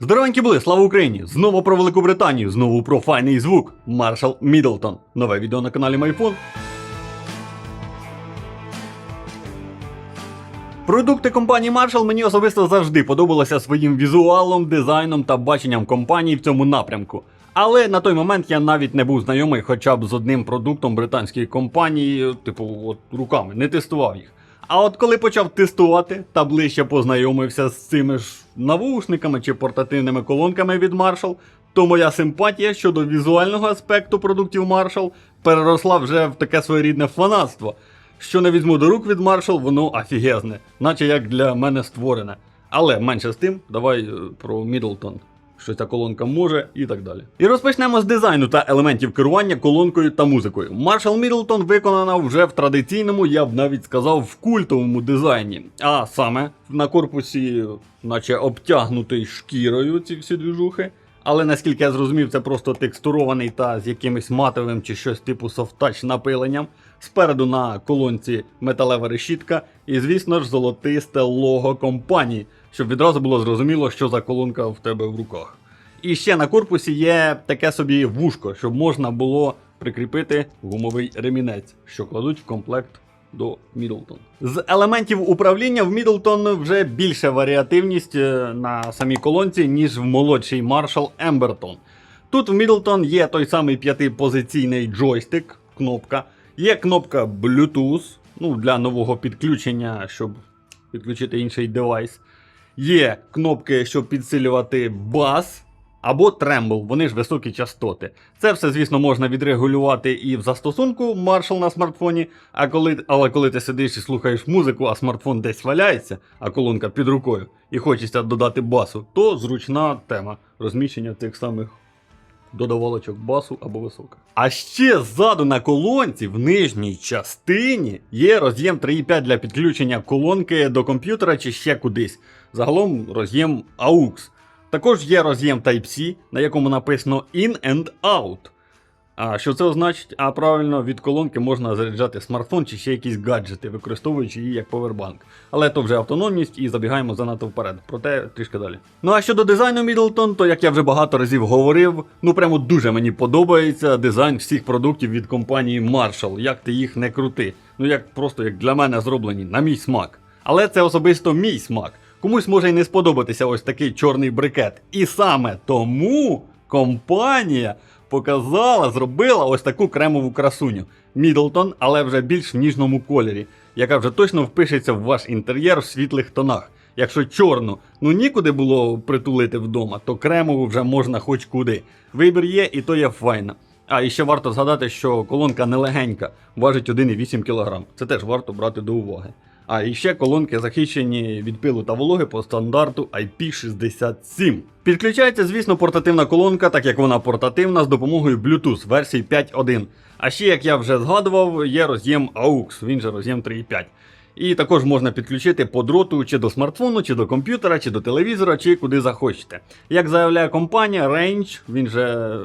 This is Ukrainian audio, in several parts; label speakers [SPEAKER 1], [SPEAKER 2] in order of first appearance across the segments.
[SPEAKER 1] Здоровенькі були, слава Україні! Знову про Велику Британію, знову про файний звук. Маршал Мідлтон. Нове відео на каналі Майфон. Продукти компанії Marshall мені особисто завжди подобалися своїм візуалом, дизайном та баченням компанії в цьому напрямку. Але на той момент я навіть не був знайомий хоча б з одним продуктом британської компанії, типу, от руками, не тестував їх. А от коли почав тестувати та ближче познайомився з цими ж навушниками чи портативними колонками від Marshall, то моя симпатія щодо візуального аспекту продуктів Marshall переросла вже в таке своєрідне фанатство. Що не візьму до рук від Marshall, воно офігезне, наче як для мене створене. Але менше з тим, давай е, про Middleton. Що ця колонка може і так далі. І розпочнемо з дизайну та елементів керування колонкою та музикою. Marshall Middleton виконана вже в традиційному, я б навіть сказав, в культовому дизайні. А саме на корпусі, наче обтягнутий шкірою ці всі двіжухи. Але наскільки я зрозумів, це просто текстурований та з якимось матовим чи щось типу софтач напиленням. Спереду на колонці металева решітка, і, звісно ж, золотисте лого компанії, щоб відразу було зрозуміло, що за колонка в тебе в руках. І ще на корпусі є таке собі вушко, щоб можна було прикріпити гумовий ремінець, що кладуть в комплект до Middleton. З елементів управління в Middleton вже більша варіативність е, на самій колонці, ніж в молодшій Marshall Emberton. Тут в Middleton є той самий п'ятипозиційний джойстик, кнопка, є кнопка Bluetooth ну, для нового підключення, щоб підключити інший девайс. Є кнопки, щоб підсилювати бас або трембл, вони ж високі частоти. Це все, звісно, можна відрегулювати і в застосунку Marshall на смартфоні. А коли, але коли ти сидиш і слухаєш музику, а смартфон десь валяється, а колонка під рукою, і хочеться додати басу, то зручна тема розміщення тих самих додавалочок басу або висока. А ще ззаду на колонці в нижній частині є роз'єм 3.5 для підключення колонки до комп'ютера чи ще кудись. Загалом роз'єм AUX. Також є роз'єм Type-C, на якому написано In and Out. А що це означить? А правильно, від колонки можна заряджати смартфон чи ще якісь гаджети, використовуючи її як повербанк. Але то вже автономність і забігаємо занадто вперед. Проте трішки далі. Ну а щодо дизайну Middleton, то як я вже багато разів говорив, ну прямо дуже мені подобається дизайн всіх продуктів від компанії Marshall. Як ти їх не крути. Ну як просто як для мене зроблені, на мій смак. Але це особисто мій смак. Комусь може й не сподобатися ось такий чорний брикет. І саме тому компанія показала, зробила ось таку кремову красуню. Мідлтон, але вже більш в ніжному кольорі, яка вже точно впишеться в ваш інтер'єр в світлих тонах. Якщо чорну, ну нікуди було притулити вдома, то кремову вже можна хоч куди. Вибір є, і то є файно. А і ще варто згадати, що колонка нелегенька, важить 1,8 кг. Це теж варто брати до уваги. А і ще колонки захищені від пилу та вологи по стандарту IP67. Підключається, звісно, портативна колонка, так як вона портативна, з допомогою Bluetooth версії 5.1. А ще, як я вже згадував, є роз'єм AUX, він же роз'єм 3.5. І також можна підключити по дроту чи до смартфону, чи до комп'ютера, чи до телевізора, чи куди захочете. Як заявляє компанія, Range, він же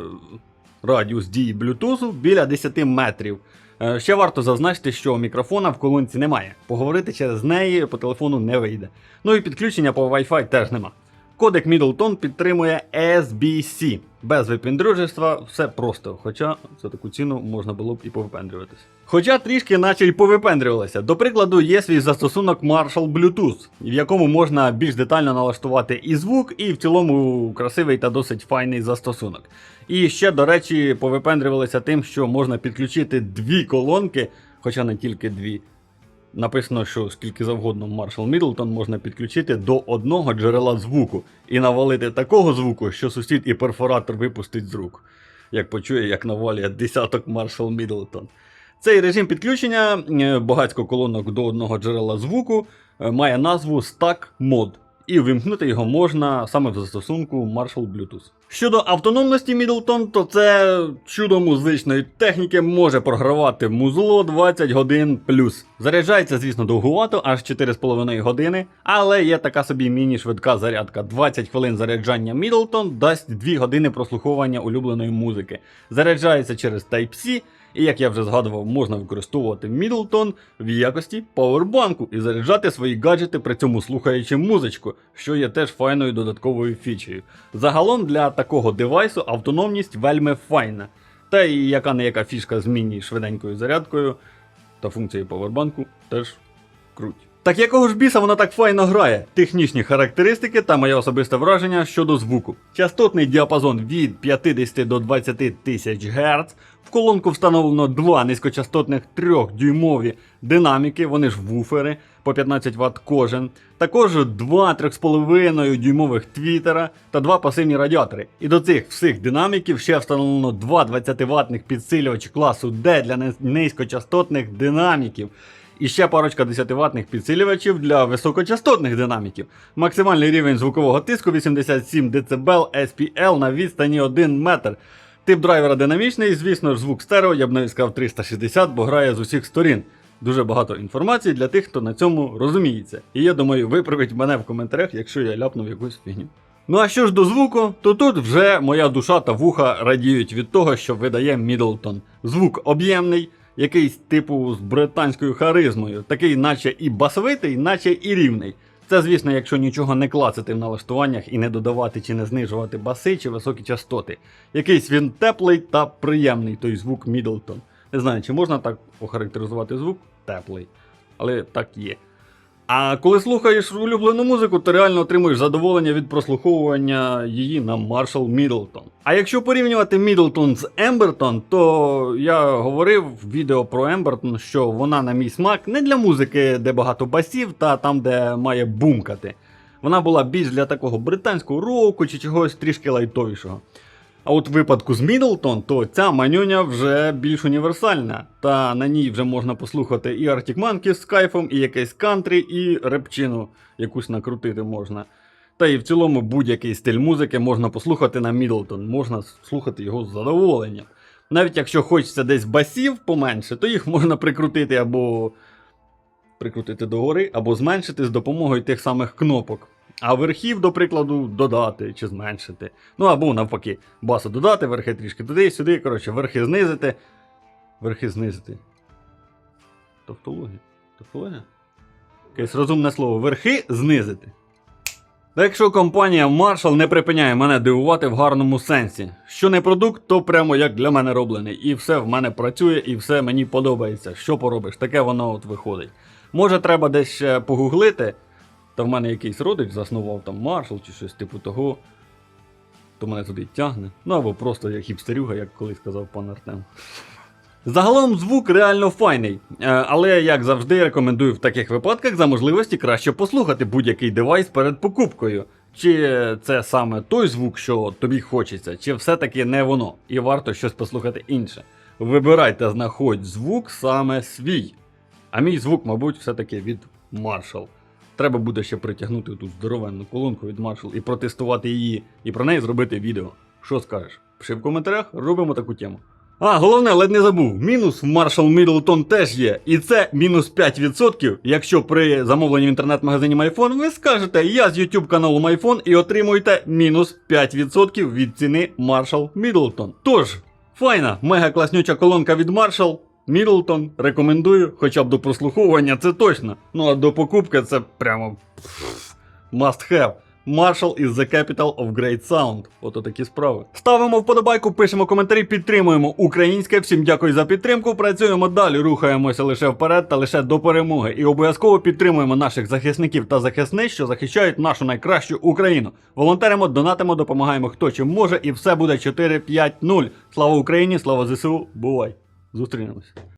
[SPEAKER 1] радіус дії Bluetooth біля 10 метрів. Е, Ще варто зазначити, що мікрофона в колонці немає. Поговорити через неї по телефону не вийде. Ну і підключення по Wi-Fi теж нема. Кодек Middleton підтримує SBC. Без випендрюжества все просто, хоча за таку ціну можна було б і повипендрюватися. Хоча трішки наче й повипендрювалися. До прикладу, є свій застосунок Marshall Bluetooth, в якому можна більш детально налаштувати і звук, і в цілому красивий та досить файний застосунок. І ще, до речі, повипендрювалися тим, що можна підключити дві колонки, хоча не тільки дві. Написано, що скільки завгодно маршал Мідлтон можна підключити до одного джерела звуку і навалити такого звуку, що сусід і перфоратор випустить з рук, як почує, як навалює десяток маршал Мідлтон. Цей режим підключення е, багатько колонок до одного джерела звуку е, має назву Stack Mode. І вимкнути його можна саме в застосунку Marshall Bluetooth. Щодо автономності Middleton, то це чудо музичної техніки може програвати музло 20 годин плюс. Заряджається, звісно, довгувато, аж 4,5 години, але є така собі міні-швидка зарядка. 20 хвилин заряджання Middleton дасть 2 години прослуховування улюбленої музики. Заряджається через Type-C. І як я вже згадував, можна використовувати Middleton в якості павербанку і заряджати свої гаджети, при цьому слухаючи музичку, що є теж файною додатковою фічею. Загалом для такого девайсу автономність вельми файна. Та і яка не яка фішка з міні швиденькою зарядкою та функцією павербанку теж круть. Так якого ж біса вона так файно грає? Технічні характеристики та моє особисте враження щодо звуку. Частотний діапазон від 50 до 20 тисяч Гц. В колонку встановлено два низькочастотних 3-дюймові динаміки, вони ж вуфери по 15 Вт кожен. Також два 3,5 дюймових твітера та два пасивні радіатори. І до цих всіх динаміків ще встановлено два 20 ватних підсилювачі класу D для низ- низькочастотних динаміків. І ще парочка 10 ватних підсилювачів для високочастотних динаміків. Максимальний рівень звукового тиску 87 дБ SPL на відстані 1 метр. Тип драйвера динамічний, звісно ж, звук стерео, я б навіть сказав 360, бо грає з усіх сторін. Дуже багато інформації для тих, хто на цьому розуміється. І я думаю, виправить мене в коментарях, якщо я ляпнув якусь фігню. Ну а що ж до звуку, то тут вже моя душа та вуха радіють від того, що видає Мідлтон. Звук об'ємний, якийсь типу з британською харизмою, такий, наче і басовитий, наче і рівний. Це, звісно, якщо нічого не клацати в налаштуваннях і не додавати чи не знижувати баси чи високі частоти. Якийсь він теплий та приємний той звук Мідлтон. Не знаю, чи можна так охарактеризувати звук теплий, але так є. А коли слухаєш улюблену музику, то реально отримуєш задоволення від прослуховування її на Marshall Middleton. А якщо порівнювати Middleton з Emberton, то я говорив в відео про Emberton, що вона на мій смак не для музики, де багато басів, та там, де має бумкати. Вона була більш для такого британського року чи чогось трішки лайтовішого. А от в випадку з Мідлтон, то ця манюня вже більш універсальна, та на ній вже можна послухати і Arctic Monkeys з кайфом, і якийсь кантрі, і репчину якусь накрутити можна. Та і в цілому будь-який стиль музики можна послухати на Мідлтон, можна слухати його з задоволенням. Навіть якщо хочеться десь басів поменше, то їх можна прикрутити або прикрутити догори, або зменшити з допомогою тих самих кнопок. А верхів, до прикладу, додати чи зменшити. Ну або навпаки, басу додати, верхи трішки туди, сюди. Коротше, верхи знизити. Верхи знизити. Тавтологія? Тавтологія? Якесь розумне слово. Верхи знизити. Та якщо компанія Marshall не припиняє мене дивувати в гарному сенсі. Що не продукт, то прямо як для мене роблений. І все в мене працює, і все мені подобається. Що поробиш? Таке воно от виходить. Може, треба десь погуглити. Та в мене якийсь родич заснував там Маршал чи щось типу того. То мене туди тягне. Ну або просто як хіпстерюга, як колись сказав пан Артем. Загалом звук реально файний, Е, але як завжди рекомендую в таких випадках за можливості краще послухати будь-який девайс перед покупкою. Чи це саме той звук, що тобі хочеться, чи все-таки не воно, і варто щось послухати інше. Вибирай та знаходь звук саме свій. А мій звук, мабуть, все-таки від Marshall. Треба буде ще притягнути ту здоровенну колонку від Marshall і протестувати її, і про неї зробити відео. Що скажеш? Пиши в коментарях, робимо таку тему. А, головне, ледь не забув. Мінус в Marshall Middleton теж є. І це мінус 5%, якщо при замовленні в інтернет-магазині MyPhone ви скажете я з YouTube каналу MyPhone і отримуєте мінус 5% від ціни Marshall Middleton. Тож, файна, мега класнюча колонка від Marshall. Middleton рекомендую, хоча б до прослуховування це точно. Ну а до покупки це прямо must have. Marshall is the capital of great sound. Ото такі справи. Ставимо вподобайку, пишемо коментарі, підтримуємо українське. Всім дякую за підтримку. Працюємо далі, рухаємося лише вперед та лише до перемоги. І обов'язково підтримуємо наших захисників та захисниць, що захищають нашу найкращу Україну. Волонтеримо, донатимо, допомагаємо хто чим може, і все буде 4-5-0. Слава Україні, слава ЗСУ, бувай! Зустрінемось.